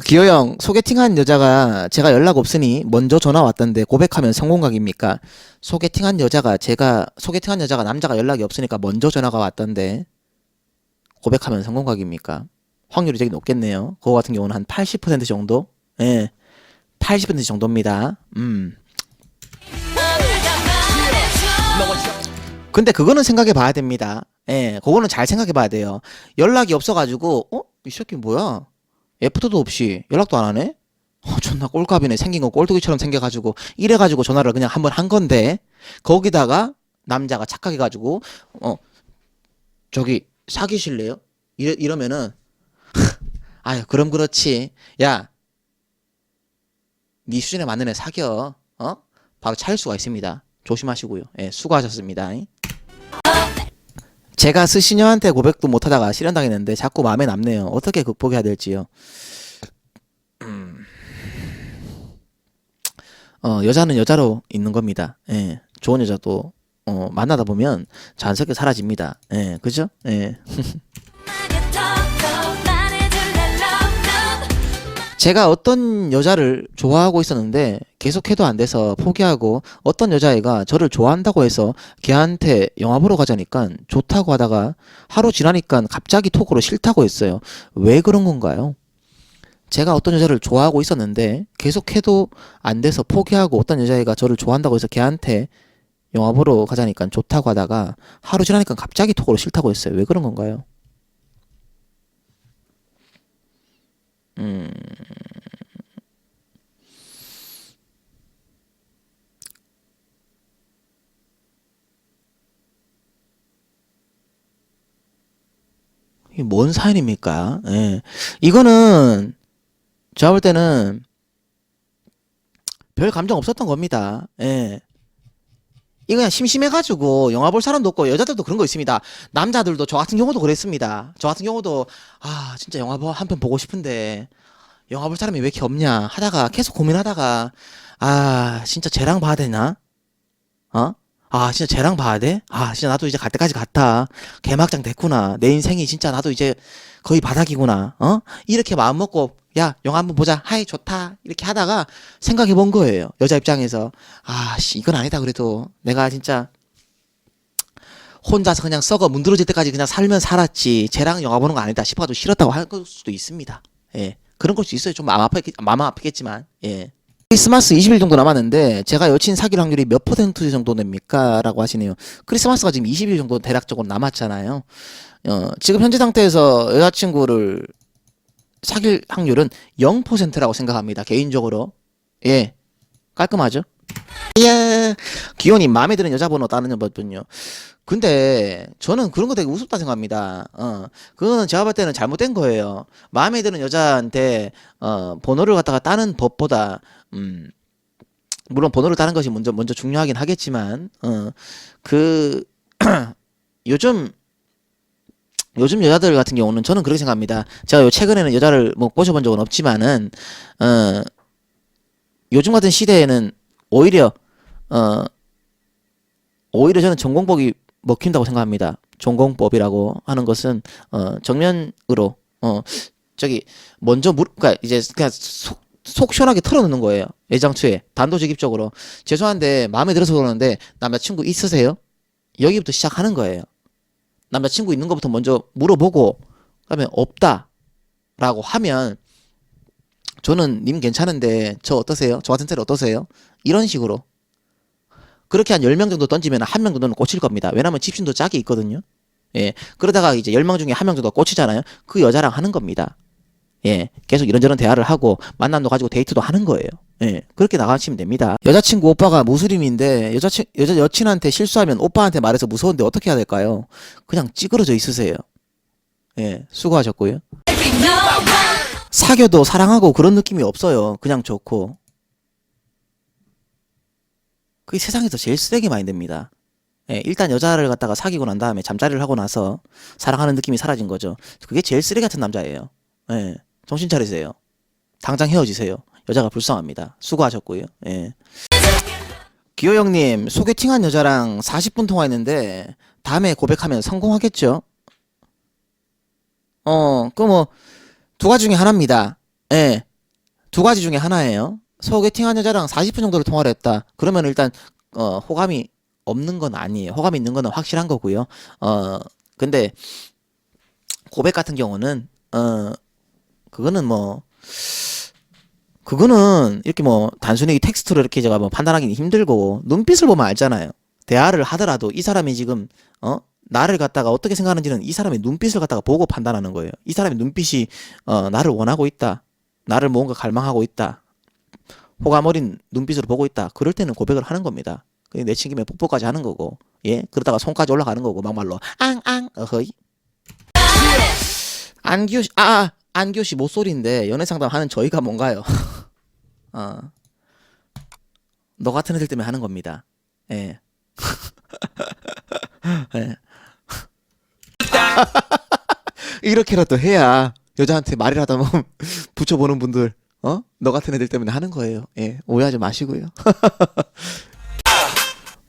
기호형 소개팅한 여자가 제가 연락 없으니 먼저 전화 왔던데 고백하면 성공각입니까? 소개팅한 여자가 제가 소개팅한 여자가 남자가 연락이 없으니까 먼저 전화가 왔던데 고백하면 성공각입니까? 확률이 되게 높겠네요. 그거 같은 경우는 한 80% 정도? 예. 80% 정도입니다. 음. 근데 그거는 생각해 봐야 됩니다. 예, 그거는 잘 생각해 봐야 돼요. 연락이 없어 가지고, 어? 이 새끼 뭐야? 애프터도 없이 연락도 안 하네? 어, 존나 꼴값이네. 생긴 거 꼴뚜기처럼 생겨가지고, 이래가지고 전화를 그냥 한 번 한 건데, 거기다가 남자가 착각해가지고, 어, 저기, 사귀실래요? 이러, 이러면은, 아유, 그럼 그렇지. 야, 네 수준에 맞는 애 사겨. 어? 바로 차일 수가 있습니다. 조심하시고요. 예, 수고하셨습니다. 제가 스시녀한테 고백도 못하다가 실현당했는데 자꾸 마음에 남네요. 어떻게 극복해야 될지요. 음. 어, 여자는 여자로 있는 겁니다. 예, 좋은 여자도 어, 만나다 보면 자연스럽게 사라집니다. 예, 그죠? 예. 제가 어떤 여자를 좋아하고 있었는데 계속해도 안 돼서 포기하고 어떤 여자애가 저를 좋아한다고 해서 걔한테 영화 보러 가자니까 좋다고 하다가 하루 지나니까 갑자기 톡으로 싫다고 했어요. 왜 그런 건가요? 제가 어떤 여자를 좋아하고 있었는데 계속해도 안 돼서 포기하고 어떤 여자애가 저를 좋아한다고 해서 걔한테 영화 보러 가자니까 좋다고 하다가 하루 지나니까 갑자기 톡으로 싫다고 했어요. 왜 그런 건가요? 음. 뭔 사연입니까? 예. 이거는 제가 볼 때는 별 감정 없었던 겁니다. 예. 이거 그냥 심심해가지고 영화 볼 사람도 없고 여자들도 그런 거 있습니다. 남자들도 저 같은 경우도 그랬습니다. 저 같은 경우도 아 진짜 영화 한 편 보고 싶은데 영화 볼 사람이 왜 이렇게 없냐 하다가 계속 고민하다가 아 진짜 쟤랑 봐야 되나? 어? 아 진짜 쟤랑 봐야 돼? 아 진짜 나도 이제 갈 때까지 갔다. 개막장 됐구나. 내 인생이 진짜 나도 이제 거의 바닥이구나. 어? 이렇게 마음 먹고 야 영화 한번 보자. 하이 좋다. 이렇게 하다가 생각해 본 거예요. 여자 입장에서 아 씨 이건 아니다 그래도 내가 진짜 혼자서 그냥 썩어 문드러질 때까지 그냥 살면 살았지. 쟤랑 영화 보는 거 아니다 싶어가지고 싫었다고 할 수도 있습니다. 예. 그런 걸 수 있어요. 좀 마음 아프겠, 마음 아프겠지만, 예. 크리스마스 20일 정도 남았는데, 제가 여친 사귈 확률이 몇 퍼센트 정도 됩니까? 라고 하시네요. 크리스마스가 지금 20일 정도 대략적으로 남았잖아요. 어, 지금 현재 상태에서 여자친구를 사귈 확률은 0%라고 생각합니다. 개인적으로. 예. 깔끔하죠? 예. 기혼이 마음에 드는 여자 번호 따는 분요. 근데 저는 그런 거 되게 우습다 생각합니다. 어, 그거는 제가 볼 때는 잘못된 거예요. 마음에 드는 여자한테 어, 번호를 갖다가 따는 법보다 음, 물론 번호를 따는 것이 먼저 먼저 중요하긴 하겠지만 어, 그 요즘 요즘 여자들 같은 경우는 저는 그렇게 생각합니다. 제가 요 최근에는 여자를 뭐 꼬셔본 적은 없지만은 어, 요즘 같은 시대에는 오히려 어 오히려 저는 전공법이 먹힌다고 생각합니다. 전공법이라고 하는 것은 어 정면으로 어 저기 먼저 물 그러니까 이제 그냥 속, 속 시원하게 털어놓는 거예요. 애장초에 단도직입적으로 죄송한데 마음에 들어서 그러는데 남자친구 있으세요? 여기부터 시작하는 거예요. 남자친구 있는 것부터 먼저 물어보고 그다음에 없다라고 하면 저는 님 괜찮은데 저 어떠세요? 저 같은 스타일 어떠세요? 이런 식으로 그렇게 한 10명 정도 던지면 한 명 정도는 꽂힐 겁니다. 왜냐면 집신도 짝이 있거든요. 예. 그러다가 이제 10명 중에 한 명 정도 꽂히잖아요. 그 여자랑 하는 겁니다. 예. 계속 이런저런 대화를 하고 만남도 가지고 데이트도 하는 거예요. 예. 그렇게 나가시면 됩니다. 여자친구 오빠가 무슬림인데 여자친 여자 여친한테 실수하면 오빠한테 말해서 무서운데 어떻게 해야 될까요? 그냥 찌그러져 있으세요. 예. 수고하셨고요. 사귀어도 사랑하고 그런 느낌이 없어요. 그냥 좋고. 그게 세상에서 제일 쓰레기 마인드입니다. 예, 일단 여자를 갖다가 사귀고 난 다음에 잠자리를 하고 나서 사랑하는 느낌이 사라진 거죠. 그게 제일 쓰레기 같은 남자예요. 예, 정신 차리세요. 당장 헤어지세요. 여자가 불쌍합니다. 수고하셨고요. 예. 기호 형님, 소개팅한 여자랑 40분 통화했는데 다음에 고백하면 성공하겠죠? 어, 그 뭐 두 가지 중에 하나입니다. 예. 두 가지 중에 하나예요. 소개팅한 여자랑 40분 정도를 통화를 했다. 그러면 일단 어, 호감이 없는 건 아니에요. 호감이 있는 거는 확실한 거고요. 어 근데 고백 같은 경우는 어 그거는 뭐 그거는 이렇게 뭐 단순히 텍스트로 이렇게 제가 뭐 판단하기는 힘들고 눈빛을 보면 알잖아요. 대화를 하더라도 이 사람이 지금 어 나를 갖다가 어떻게 생각하는지는 이 사람의 눈빛을 갖다가 보고 판단하는 거예요. 이 사람의 눈빛이 어 나를 원하고 있다. 나를 뭔가 갈망하고 있다. 호감 어린 눈빛으로 보고 있다. 그럴 때는 고백을 하는 겁니다. 내친김에 뽀뽀까지 하는 거고, 예, 그러다가 손까지 올라가는 거고, 막말로 앙앙 어허이. 안규 씨, 아, 아 안규 씨 모쏠인데 연애 상담 하는 저희가 뭔가요? 어, 너 같은 애들 때문에 하는 겁니다. 예. 예. 이렇게라도 해야 여자한테 하다 보면 붙여보는 분들 어? 너 같은 애들 때문에 하는 거예요. 예, 오해하지 마시고요.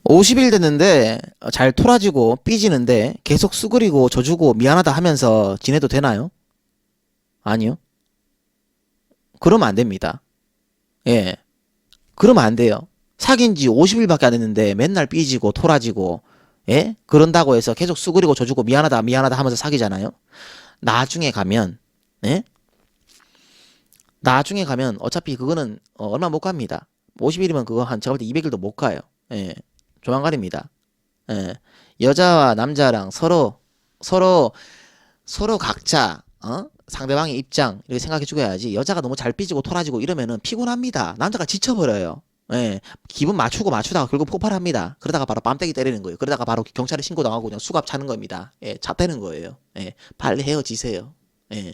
50일 됐는데 잘 토라지고 삐지는데 계속 수그리고 져주고 미안하다 하면서 지내도 되나요? 아니요. 그러면 안 됩니다. 예. 그러면 안 돼요. 사귄 지 50일밖에 안 됐는데 맨날 삐지고 토라지고 예? 그런다고 해서 계속 수그리고 져주고 미안하다 미안하다 하면서 사귀잖아요. 나중에 가면 예? 나중에 가면 어차피 그거는 어, 얼마 못 갑니다. 50일이면 그거 한 제가 볼 때 200일도 못 가요. 예. 조만간입니다. 예. 여자와 남자랑 서로 서로 서로 각자 어? 상대방의 입장 이렇게 생각해 주고야지 여자가 너무 잘 삐지고 토라지고 이러면은 피곤합니다. 남자가 지쳐버려요. 예, 기분 맞추고 맞추다가 결국 폭발합니다. 그러다가 바로 뺨때기 때리는 거예요. 그러다가 바로 경찰에 신고당하고 그냥 수갑 차는 겁니다. 예, 잣대는 거예요. 예, 빨리 헤어지세요. 예.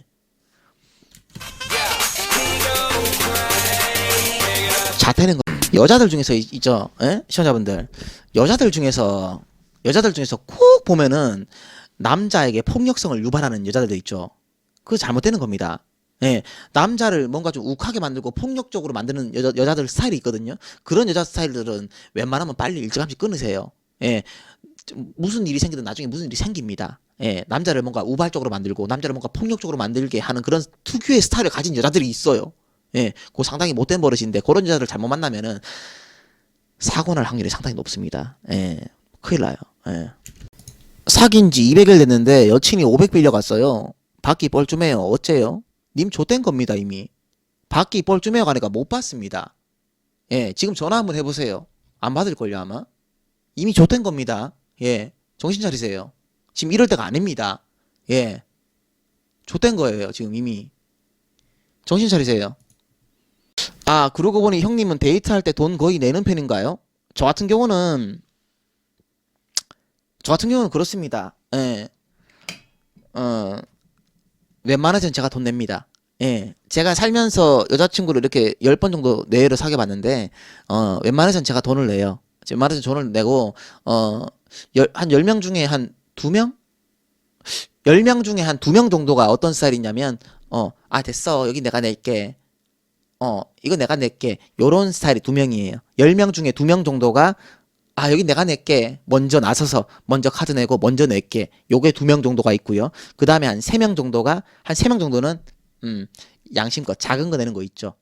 잣대는 거. 여자들 중에서 있- 있죠, 예? 시청자분들. 여자들 중에서 여자들 중에서 꼭 보면은 남자에게 폭력성을 유발하는 여자들도 있죠. 그거 잘못되는 겁니다. 예, 남자를 뭔가 좀 욱하게 만들고 폭력적으로 만드는 여자, 여자들 스타일이 있거든요. 그런 여자 스타일들은 웬만하면 빨리 일찌감치 끊으세요. 예, 좀 무슨 일이 생기든 나중에 무슨 일이 생깁니다. 예, 남자를 뭔가 우발적으로 만들고 남자를 뭔가 폭력적으로 만들게 하는 그런 특유의 스타일을 가진 여자들이 있어요. 예, 그 상당히 못된 버릇인데 그런 여자들 잘못 만나면은 사고 날 확률이 상당히 높습니다. 예, 큰일 나요. 예. 사귄 지 200일 됐는데 여친이 500 빌려갔어요. 받기 뻘쭘해요. 어째요? 님 좆된 겁니다, 이미. 받기 뻘쭘해요 가니까 못 받습니다. 예, 지금 전화 한번 해보세요. 안 받을걸요, 아마? 이미 좆된 겁니다. 예, 정신 차리세요. 지금 이럴 때가 아닙니다. 예, 좆된 거예요, 지금 이미. 정신 차리세요. 아, 그러고 보니 형님은 데이트할 때 돈 거의 내는 편인가요? 저 같은 경우는 저 같은 경우는 그렇습니다. 예. 어, 웬만하면 제가 돈 냅니다. 예. 제가 살면서 여자친구를 이렇게 10번 정도 내외로 사귀어 봤는데, 어, 웬만해선 제가 돈을 내요. 웬만해선 돈을 내고, 어, 열, 한 10명 중에 한 2명? 10명 중에 한 2명 정도가 어떤 스타일이냐면, 어, 아, 됐어. 여기 내가 낼게. 어, 이거 내가 낼게. 요런 스타일이 2명이에요. 10명 중에 2명 정도가 아, 여기 내가 낼게. 먼저 나서서 먼저 카드 내고 먼저 낼게. 요게 두 명 정도가 있고요. 그 다음에 한 세 명 정도가 한 세 명 정도는 음, 양심껏 작은 거 내는 거 있죠.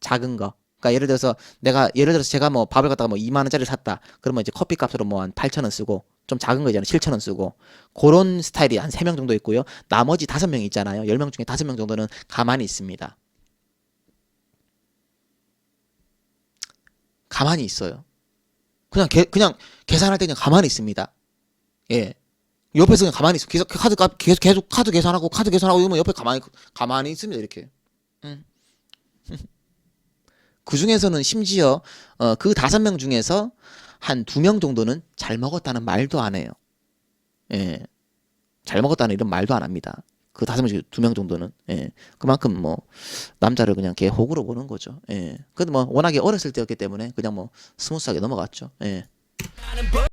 작은 거. 그러니까 예를 들어서 내가 예를 들어서 제가 뭐 밥을 갖다가 뭐 2만 원짜리 샀다. 그러면 이제 커피 값으로 뭐 한 8천 원 쓰고 좀 작은 거 있잖아요. 7천 원 쓰고 그런 스타일이 한 세 명 정도 있고요. 나머지 다섯 명 있잖아요. 10명 중에 다섯 명 정도는 가만히 있습니다. 가만히 있어요. 그냥 개, 그냥 계산할 때 그냥 가만히 있습니다. 예. 옆에서 그냥 가만히 있어. 계속 카드 값 계속 계속 카드 계산하고 카드 계산하고 이러면 옆에 가만히 가만히 있습니다. 이렇게. 음. 그 중에서는 심지어 어, 그 다섯 명 중에서 한 두 명 정도는 잘 먹었다는 말도 안 해요. 예. 잘 먹었다는 이런 말도 안 합니다. 그 다섯 명 중에 두 명 정도는 예. 그만큼 뭐 남자를 그냥 개 호구로 보는 거죠. 예. 근데 뭐 워낙에 어렸을 때였기 때문에 그냥 뭐 스무스하게 넘어갔죠. 예.